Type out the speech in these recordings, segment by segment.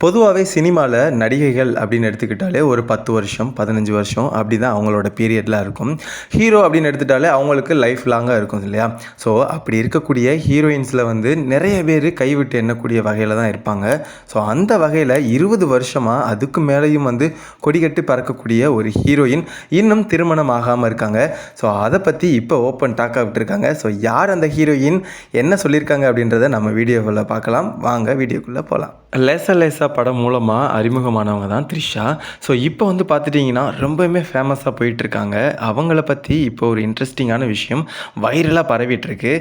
பொதுவாகவே சினிமாவில் நடிகைகள் அப்படின்னு எடுத்துக்கிட்டாலே ஒரு பத்து வருஷம் பதினஞ்சு வருஷம் அப்படி தான் அவங்களோட பீரியட்லாம் இருக்கும். ஹீரோ அப்படின்னு எடுத்துட்டாலே அவங்களுக்கு லைஃப் லாங்காக இருக்கும் இல்லையா? ஸோ அப்படி இருக்கக்கூடிய ஹீரோயின்ஸில் வந்து நிறைய பேர் கைவிட்டு எண்ணக்கூடிய வகையில் தான் இருப்பாங்க. ஸோ அந்த வகையில் இருபது வருஷமாக அதுக்கு மேலேயும் வந்து கொடிகட்டி பறக்கக்கூடிய ஒரு ஹீரோயின் இன்னும் திருமணம் ஆகாமல் இருக்காங்க. ஸோ அதை பற்றி இப்போ ஓப்பன் டாக்காக விட்டுருக்காங்க. ஸோ யார் அந்த ஹீரோயின் என்ன சொல்லியிருக்காங்க அப்படின்றத நம்ம வீடியோவில் பார்க்கலாம். வாங்க வீடியோக்குள்ளே போகலாம் லேசா லேசா படம் மூலமாக அறிமுகமானவங்க தான் த்ரிஷா. ஸோ இப்போ வந்து பார்த்துட்டிங்கன்னா ரொம்பவுமே ஃபேமஸாக போயிட்டுருக்காங்க. அவங்கள பற்றி இப்போ ஒரு இன்ட்ரெஸ்டிங்கான விஷயம் வைரலாக பரவிட்டுருக்கு.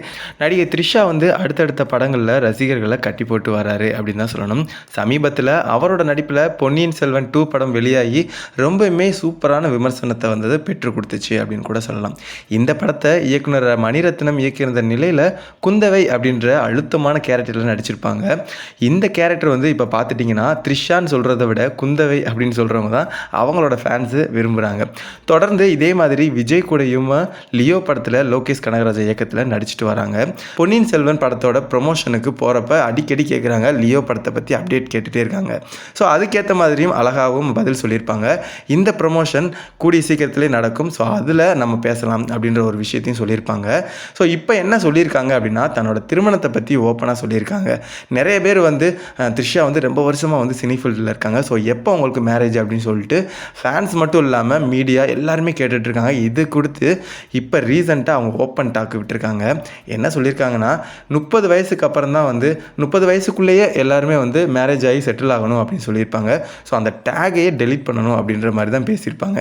நடிகை த்ரிஷா வந்து அடுத்தடுத்த படங்களில் ரசிகர்களை கட்டி போட்டு வராரு அப்படின்னு தான் சொல்லணும். சமீபத்தில் அவரோட நடிப்பில் பொன்னியின் செல்வன் டூ படம் வெளியாகி ரொம்பவுமே சூப்பரான விமர்சனத்தை வந்தது பெற்றுக் கொடுத்துச்சு அப்படின்னு கூட சொல்லலாம். இந்த படத்தை இயக்குனர் மணிரத்னம் இயக்கியிருந்த நிலையில் குந்தவை அப்படின்ற அழுத்தமான கேரக்டரில் நடிச்சிருப்பாங்க. இந்த கேரக்டர் வந்து இப்போ பார்த்துட்டிங்கன்னா த்ரிஷான்னு சொல்கிறத விட குந்தவை அப்படின்னு சொல்கிறவங்க தான் அவங்களோட ஃபேன்ஸு விரும்புகிறாங்க தொடர்ந்து இதே மாதிரி விஜய் கூடயும் லியோ படத்தில் லோகேஷ் கனகராஜ் இயக்கத்தில் நடிச்சிட்டு வராங்க. பொன்னியின் செல்வன் படத்தோட ப்ரொமோஷனுக்கு போகிறப்ப அடிக்கடி கேட்குறாங்க லியோ படத்தை பற்றி அப்டேட் கேட்டுகிட்டே இருக்காங்க. ஸோ அதுக்கேற்ற மாதிரியும் அழகாகவும் பதில் சொல்லியிருப்பாங்க. இந்த ப்ரொமோஷன் கூடிய சீக்கிரத்திலே நடக்கும். ஸோ அதில் நம்ம பேசலாம் அப்படின்ற ஒரு விஷயத்தையும் சொல்லியிருப்பாங்க. ஸோ இப்போ என்ன சொல்லியிருக்காங்க அப்படின்னா தன்னோட திருமணத்தை பற்றி ஓப்பனாக சொல்லியிருக்காங்க. நிறைய பேர் வந்து த்ரிஷா வந்து ரொம்ப வருஷமாக வந்து சினி ஃபீல்டில் இருக்காங்க. ஸோ எப்போ அவங்களுக்கு மேரேஜ் அப்படின்னு சொல்லிட்டு ஃபேன்ஸ் மட்டும் இல்லாமல் மீடியா எல்லாருமே கேட்டுட்ருக்காங்க இது கொடுத்து இப்போ ரீசெண்டாக அவங்க ஓப்பன் டாக் விட்டுருக்காங்க. என்ன சொல்லியிருக்காங்கன்னா முப்பது வயசுக்கு அப்புறம் தான் வந்து முப்பது வயசுக்குள்ளேயே எல்லாருமே வந்து மேரேஜ் ஆகி செட்டில் ஆகணும் அப்படின்னு சொல்லியிருப்பாங்க. ஸோ அந்த டேகையே டெலீட் பண்ணணும் அப்படின்ற மாதிரி தான் பேசியிருப்பாங்க.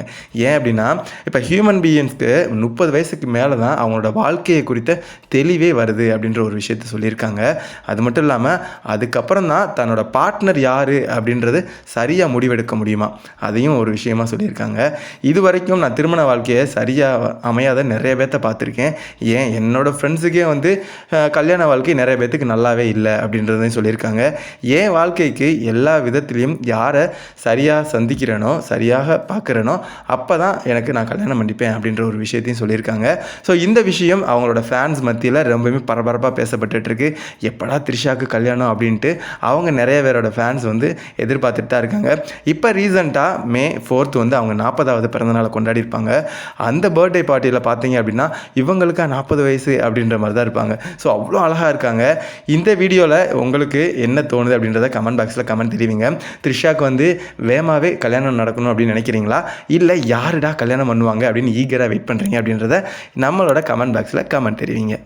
ஏன் அப்படின்னா இப்போ ஹியூமன் பீயிங்ஸ்க்கு முப்பது வயசுக்கு மேலே தான் அவங்களோட வாழ்க்கையை குறித்த தெளிவே வருது அப்படின்ற ஒரு விஷயத்த சொல்லியிருக்காங்க. அது மட்டும் இல்லாமல் அதுக்கப்புறம் தான் தன்னோட பார்ட்னர் யார் அப்படின்றது சரியாக முடிவெடுக்க முடியுமா? அதையும் ஒரு விஷயமா சொல்லியிருக்காங்க. இது வரைக்கும் நான் திருமண வாழ்க்கையை சரியாக அமையாத நிறைய பேர்த்த பார்த்துருக்கேன். ஏன்? என்னோடய ஃப்ரெண்ட்ஸுக்கே வந்து கல்யாண வாழ்க்கை நிறைய பேர்த்துக்கு நல்லாவே இல்லை அப்படின்றதையும் சொல்லியிருக்காங்க. ஏன் வாழ்க்கைக்கு எல்லா விதத்துலேயும் யாரை சரியாக சந்திக்கிறேனோ சரியாக பார்க்குறேனோ அப்போ தான் எனக்கு நான் கல்யாணம் பண்ணிப்பேன் அப்படின்ற ஒரு விஷயத்தையும் சொல்லியிருக்காங்க. ஸோ இந்த விஷயம் அவங்களோட ஃபேன்ஸ் மத்தியில் ரொம்பவுமே பரபரப்பாக பேசப்பட்டுட்டு எப்படா த்ரிஷாவுக்கு கல்யாணம் அப்படின்ட்டு அவங்க நிறைய பேரோட ஃபேன்ஸ் வந்து எதிர்பார்த்துட்டு தான் இருக்காங்க. இப்போ ரீசெண்டாக மே ஃபோர்த் வந்து அவங்க நாற்பதாவது பிறந்தநாளை கொண்டாடி இருப்பாங்க அந்த பர்த்டே பார்ட்டியில் பார்த்தீங்க அப்படின்னா இவங்களுக்கா நாற்பது வயசு அப்படின்ற மாதிரி தான் இருப்பாங்க. ஸோ அவ்வளோ அழகாக இருக்காங்க. இந்த வீடியோவில் உங்களுக்கு என்ன தோணுது அப்படின்றத கமெண்ட் பாக்ஸில் கமெண்ட் தெரிவிங்க. த்ரிஷாக்கு வந்து வேகமாகவே கல்யாணம் நடக்கணும் அப்படின்னு நினைக்கிறீங்களா? இல்லை யாருடா கல்யாணம் பண்ணுவாங்க அப்படின்னு ஈகராக வெயிட் பண்ணுறீங்க அப்படின்றத நம்மளோட கமெண்ட் பாக்ஸில் கமெண்ட் தெரிவிங்க.